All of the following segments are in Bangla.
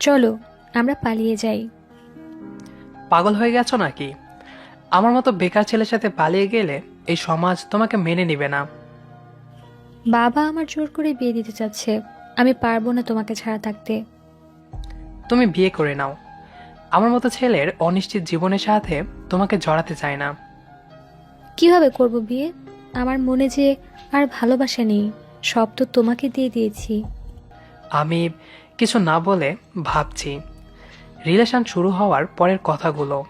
চলো আমরা পালিয়ে যাই। পাগল হয়ে গেছো নাকি? আমার মতো বেকার ছেলের সাথে পালিয়ে গেলে এই সমাজ তোমাকে মেনে নেবে না। বাবা আমার জোর করে বিয়ে দিতে চাচ্ছে। আমি পারব না তোমাকে ছাড়া থাকতে। তুমি বিয়ে করে নাও। আমার মতো ছেলের অনিশ্চিত জীবনের সাথে তোমাকে জড়াতে চায় না। কীভাবে করব বিয়ে? আমার মনে যে আর ভালোবাসা নেই। সব তো তোমাকে দিয়ে দিয়েছি। আমি কিছু না বলে ভাবছি। রিলেশন শুরু হওয়ার পরের কথাগুলো,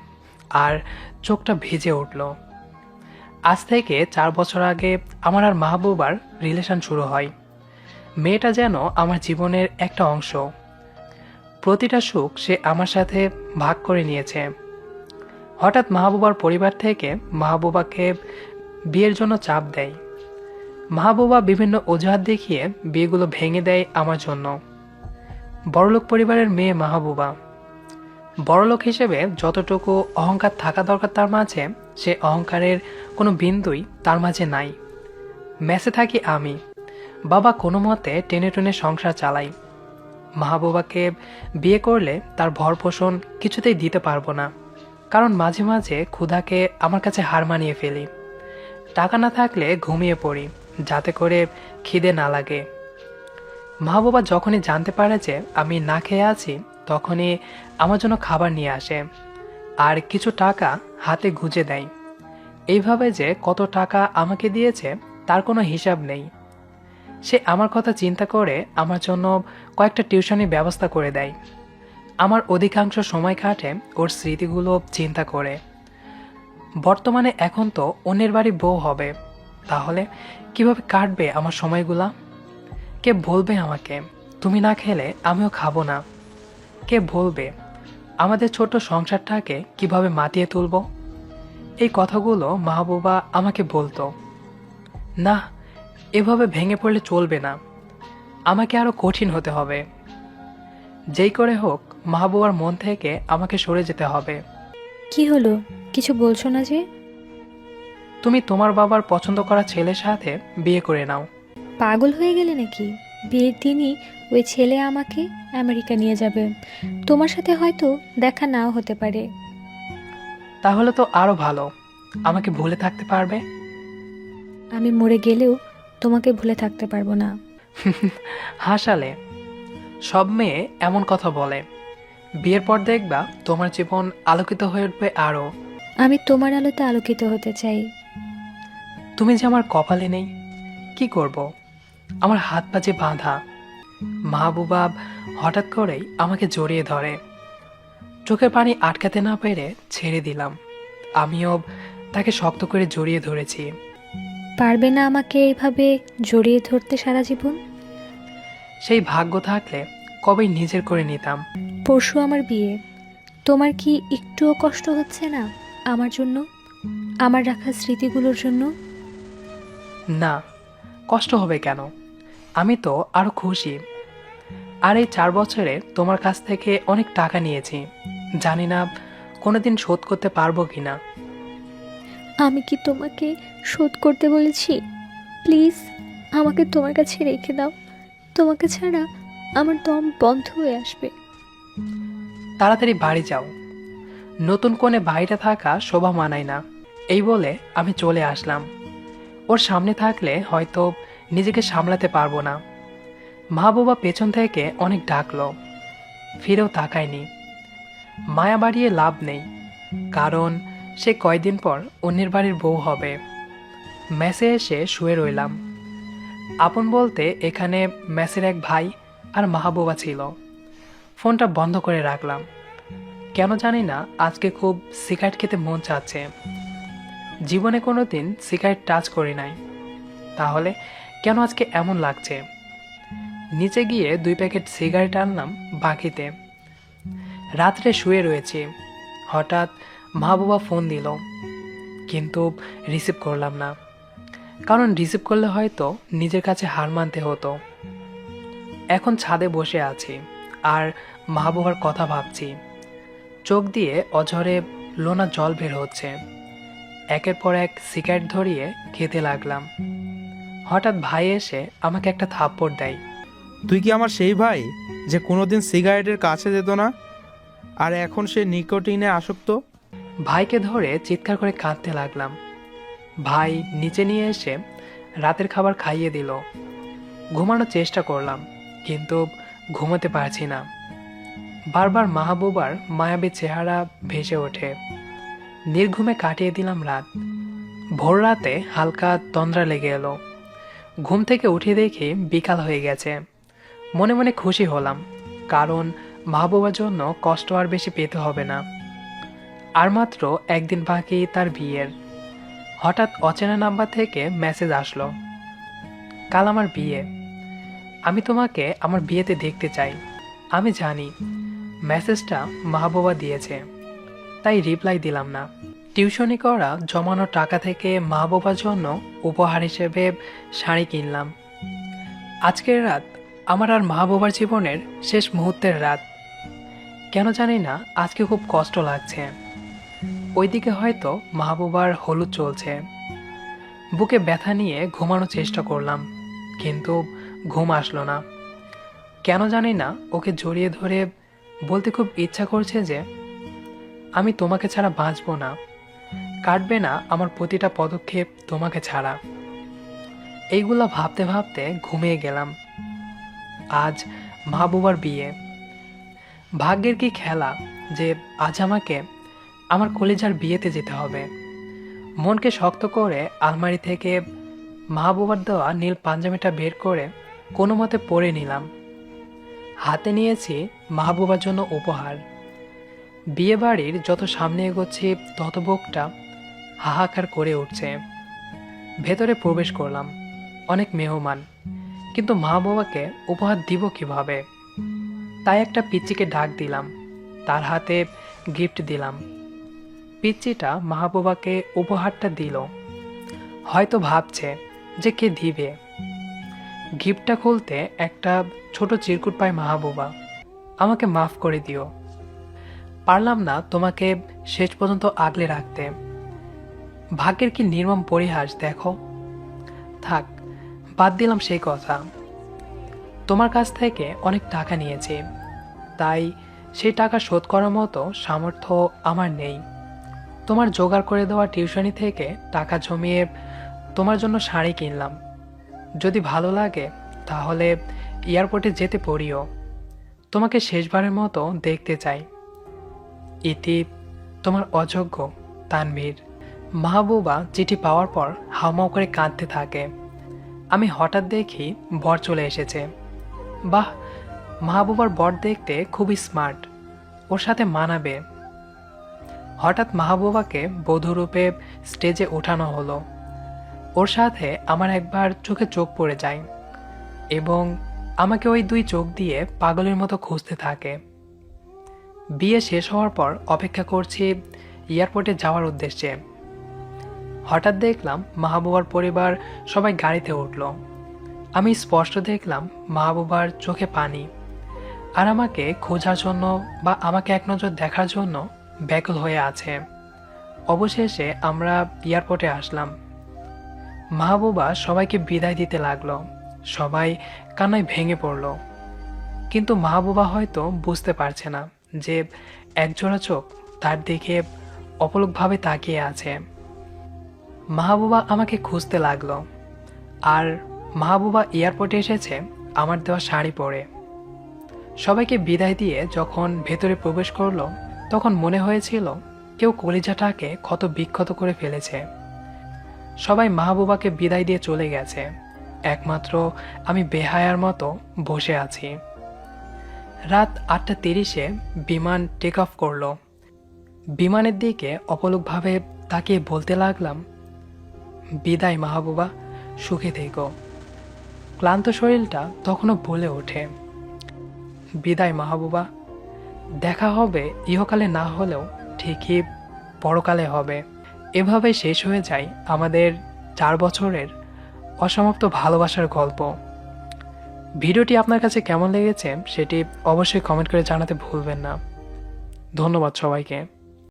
আর চোখটা ভিজে উঠল। আজ থেকে চার বছর আগে আমার আর মাহবুবার রিলেশন শুরু হয়। মেয়েটা যেন আমার জীবনের একটা অংশ। প্রতিটা সুখ সে আমার সাথে ভাগ করে নিয়েছে। হঠাৎ মাহবুবার পরিবার থেকে মাহবুবাকে বিয়ের জন্য চাপ দেয়। মাহবুবা বিভিন্ন অজুহাত দেখিয়ে বিয়েগুলো ভেঙে দেয় আমার জন্য। বড়লোক পরিবারের মেয়ে মাহবুবা। বড়লোক হিসেবে যতটুকু অহংকার থাকা দরকার তার মাঝে, সে অহংকারের কোনো বিন্দুই তার মাঝে নাই। মেসে থাকি আমি। বাবা কোনো মতে টেনে টেনে সংসার চালাই মাহবুবাকে বিয়ে করলে তার ভরপোষণ কিছুতেই দিতে পারব না। কারণ মাঝে মাঝে ক্ষুধাকে আমার কাছে হার মানিয়ে ফেলি। টাকা না থাকলে ঘুমিয়ে পড়ি, যাতে করে খিদে না লাগে। মাহবুবা যখনই জানতে পারে যে আমি না খেয়ে আছি, তখনই আমার জন্য খাবার নিয়ে আসে আর কিছু টাকা হাতে গুঁজে দেয়। এইভাবে যে কত টাকা আমাকে দিয়েছে, তার কোনো হিসাব নেই। সে আমার কথা চিন্তা করে আমার জন্য কয়েকটা টিউশনের ব্যবস্থা করে দেয়। আমার অধিকাংশ সময় কাটে ওর স্মৃতিগুলো চিন্তা করে। বর্তমানে এখন তো অন্যের বাড়ি বউ হবে। তাহলে কীভাবে কাটবে আমার সময়গুলা? কে বলবে আমাকে? তুমি না খেলে আমিও খাব না। কে বলবে? আমাদের ছোট সংসারটাকে কীভাবে মাতিয়ে তুলব? এই কথাগুলো মাহবুবা আমাকে বলতো। না এভাবে ভেঙে পড়লে চলবে না। আমাকে আরও কঠিন হতে হবে। যেই করে হোক মাহবুবার মন থেকে আমাকে সরে যেতে হবে। কি হলো? কিছু বলছো না যে? তুমি তোমার বাবার পছন্দ করা ছেলের সাথে বিয়ে করে নাও। পাগল হয়ে গেলে নাকি? বিয়ের দিনই ওই ছেলে আমাকে আমেরিকা নিয়ে যাবে। তোমার সাথে হয়তো দেখা নাও হতে পারে। তাহলে তো আরও ভালো। আমাকে ভুলে থাকতে পারবে? আমি মরে গেলেও তোমাকে ভুলে থাকতে পারব না। হাসালে। সব মেয়ে এমন কথা বলে। বিয়ের পর দেখবা তোমার জীবন আলোকিত হয়ে উঠবে আরও আমি তোমার আলোতে আলোকিত হতে চাই। তুমি যে আমার কপালে নেই কি করব? আমার হাত পা যে বাঁধা মাহবুবাব হঠাৎ করেই আমাকে জড়িয়ে ধরে। চোখের পানি আটকাতে না পেরে ছেড়ে দিলাম। আমিও তাকে শক্ত করে জড়িয়ে ধরেছি। পারবে না আমাকে এইভাবে জড়িয়ে ধরতে সারা জীবন? সেই ভাগ্য থাকলে কবেই নিজের করে নিতাম। পরশু আমার বিয়ে। তোমার কি একটুও কষ্ট হচ্ছে না আমার জন্য? আমার রাখা স্মৃতিগুলোর জন্য? না কষ্ট হবে কেন? আমি তো আরও খুশি। আর এই চার বছরে তোমার কাছ থেকে অনেক টাকা নিয়েছি। জানি না কোনোদিন শোধ করতে পারব কি না আমি কি তোমাকে শোধ করতে বলেছি? প্লিজ আমাকে তোমার কাছে রেখে দাও। তোমাকে ছাড়া আমার দম বন্ধ হয়ে আসবে। তাড়াতাড়ি বাড়ি যাও। নতুন কোণে বাড়িটা থাকা শোভা মানায় না। এই বলে আমি চলে আসলাম। ওর সামনে থাকলে হয়তো নিজেকে সামলাতে পারব না। মাহবুবা পেছন থেকে অনেক ডাকলো। ফিরেও তাকায়নি। মায়া বাড়িয়ে লাভ নেই, কারণ সে কয়দিন পর অন্যের বাড়ির বউ হবে। মেসে এসে শুয়ে রইলাম। আপন বলতে এখানে মেসের এক ভাই আর মাহবুবা ছিল। ফোনটা বন্ধ করে রাখলাম। কেন জানি না, আজকে খুব সিগারেট খেতে মন চাচ্ছে। জীবনে কোনো দিন সিগারেট টাচ করি নাই। তাহলে কেন আজকে এমন লাগছে? নিচে গিয়ে দুই প্যাকেট সিগারেট আনলাম বাকিতে। রাত্রে শুয়ে রয়েছি। হঠাৎ মা বাবা ফোন দিল। কিন্তু রিসিভ করলাম না। কারণ রিসিভ করলে হয়তো নিজের কাছে হার মানতে হতো। এখন ছাদে বসে আছি আর মা মাহবুবার কথা ভাবছি। চোখ দিয়ে অঝরে লোনা জল বের হচ্ছে। একের পর এক সিগারেট ধরিয়ে খেতে লাগলাম। হঠাৎ ভাই এসে আমাকে একটা থাপ্পড় দেয়। তুই কি আমার সেই ভাই যে কোনোদিন সিগারেটের কাছে যেত না? আর এখন সে নিকোটিনে আসক্ত? ভাইকে ধরে চিৎকার করে কাঁদতে লাগলাম। ভাই নিচে নিয়ে এসে রাতের খাবার খাইয়ে দিল। ঘুমানোর চেষ্টা করলাম কিন্তু ঘুমোতে পারছি না। বারবার মাহবুবার মায়াবী চেহারা ভেসে ওঠে। নির্ঘুমে কাটিয়ে দিলাম রাত। ভোর রাতে হালকা তন্দ্রা লেগে এলো। ঘুম থেকে উঠে দেখি বিকাল হয়ে গেছে। মনে মনে খুশি হলাম, কারণ মাহবুবার জন্য কষ্ট আর বেশি পেতে হবে না। আর মাত্র একদিন বাকি তার বিয়ের। হঠাৎ অচেনা নাম্বার থেকে মেসেজ আসলো, কাল আমার বিয়ে। আমি তোমাকে আমার বিয়েতে দেখতে চাই। আমি জানি, মেসেজটা মাহবুবা দিয়েছে, তাই রিপ্লাই দিলাম না। টিউশনি করা জমানো টাকা থেকে মাহবুবার জন্য উপহার হিসেবে শাড়ি কিনলাম। আজকের রাত আমার আর মাহবুবার জীবনের শেষ মুহূর্তের রাত। কেন জানি না, আজকে খুব কষ্ট লাগছে। ওইদিকে হয়তো মাহবুবার হলুদ চলছে। বুকে ব্যথা নিয়ে ঘুমানোর চেষ্টা করলাম, কিন্তু ঘুম আসলো না। কেন জানি না, ওকে জড়িয়ে ধরে বলতে খুব ইচ্ছা করছে যে আমি তোমাকে ছাড়া বাঁচবো না। কাটবে না আমার প্রতিটা পদক্ষেপ তোমাকে ছাড়া। এইগুলো ভাবতে ভাবতে ঘুমিয়ে গেলাম। আজ মাহবুবার বিয়ে। ভাগ্যের কি খেলা যে আজ আমাকে আমার কলেজার বিয়েতে যেতে হবে। মনকে শক্ত করে আলমারি থেকে মাহবুবার দেওয়া নীল পাঞ্জাবিটা বের করে কোনো মতে পরে নিলাম। হাতে নিয়েছি মাহবুবার জন্য উপহার। বিয়ে বাড়ির যত সামনে এগোচ্ছি তত বুকটা হাহাকার করে উঠছে। ভেতরে প্রবেশ করলাম। অনেক মেহমান। কিন্তু মা বাবাকে উপহার দিব কীভাবে? তাই একটা পিচ্চিকে ডাক দিলাম। তার হাতে গিফট দিলাম। পিচ্চিটা মাহবুবাকে উপহারটা দিল। হয়তো ভাবছে যে কে দিবে। গিফটটা খুলতে একটা ছোট চিরকুট পায় মাহবুবা আমাকে মাফ করে দিও। পারলাম না তোমাকে শেষ পর্যন্ত আগলে রাখতে। ভাগ্যের কি নির্মম পরিহাস, দেখো। থাক, বাদ দিলাম সেই কথা। তোমার কাছ থেকে অনেক টাকা নিয়েছি। তাই সেই টাকা শোধ করার মতো সামর্থ্য আমার নেই। তোমার জোগাড় করে দেওয়া টিউশনি থেকে টাকা জমিয়ে তোমার জন্য শাড়ি কিনলাম। যদি ভালো লাগে, তাহলে এয়ারপোর্টে যেতে পড়িও। তোমাকে শেষবারের মতো দেখতে চাই। ইতি তোমার অযোগ্য, তানভীর। মাহবুবা চিঠি পাওয়ার পর হাউমাউ করে কাঁদতে থাকে। আমি হঠাৎ দেখি বর চলে এসেছে। বাহ, মাহবুবার বর দেখতে খুবই স্মার্ট। ওর সাথে মানাবে। হঠাৎ মাহবুবাকে বধূরূপে স্টেজে ওঠানো হলো। ওর সাথে আমার একবার চোখে চোখ পড়ে যায় এবং আমাকে ওই দুই চোখ দিয়ে পাগলের মতো খুঁজতে থাকে। বিয়ে শেষ হওয়ার পর অপেক্ষা করছি এয়ারপোর্টে যাওয়ার উদ্দেশ্যে। হঠাৎ দেখলাম মাহবুবার পরিবার সবাই গাড়িতে উঠল। আমি স্পষ্ট দেখলাম মাহবুবার চোখে পানি। আর আমাকে খোঁজার জন্য বা আমাকে এক নজর দেখার জন্য ব্যাকুল হয়ে আছে। অবশেষে আমরা এয়ারপোর্টে আসলাম। মাহবুবা সবাইকে বিদায় দিতে লাগল। সবাই কান্নায় ভেঙে পড়ল। কিন্তু মাহবুবা হয়তো বুঝতে পারছে না যে একজোড়া চোখ তার দিকে অপলকভাবে তাকিয়ে আছে। মাহবুবা আমাকে খুঁজতে লাগল। আর মাহবুবা এয়ারপোর্টে এসেছে, আমার দেওয়া শাড়ি পরে। সবাইকে বিদায় দিয়ে যখন ভেতরে প্রবেশ করল, তখন মনে হয়েছিল কেউ কলিজাটাকে ক্ষত বিক্ষত করে ফেলেছে। সবাই মাহবুবাকে বিদায় দিয়ে চলে গেছে। একমাত্র আমি বেহায়ার মতো বসে আছি। রাত আটটা তিরিশে বিমান টেক অফ করল। বিমানের দিকে অপলকভাবে তাকিয়ে বলতে লাগলাম বিদায় মাহবুবা, সুখে থেকো। ক্লান্ত শরীরটা তখনও বলে ওঠে। বিদায় মাহবুবা, দেখা হবে, ইহকালে না হলেও ঠিকই পরকালে হবে। এভাবে শেষ হয়ে যায় আমাদের চার বছরের অসমাপ্ত ভালোবাসার গল্প। ভিডিওটি আপনার কাছে কেমন লেগেছে সেটি অবশ্যই কমেন্ট করে জানাতে ভুলবেন না। ধন্যবাদ সবাইকে।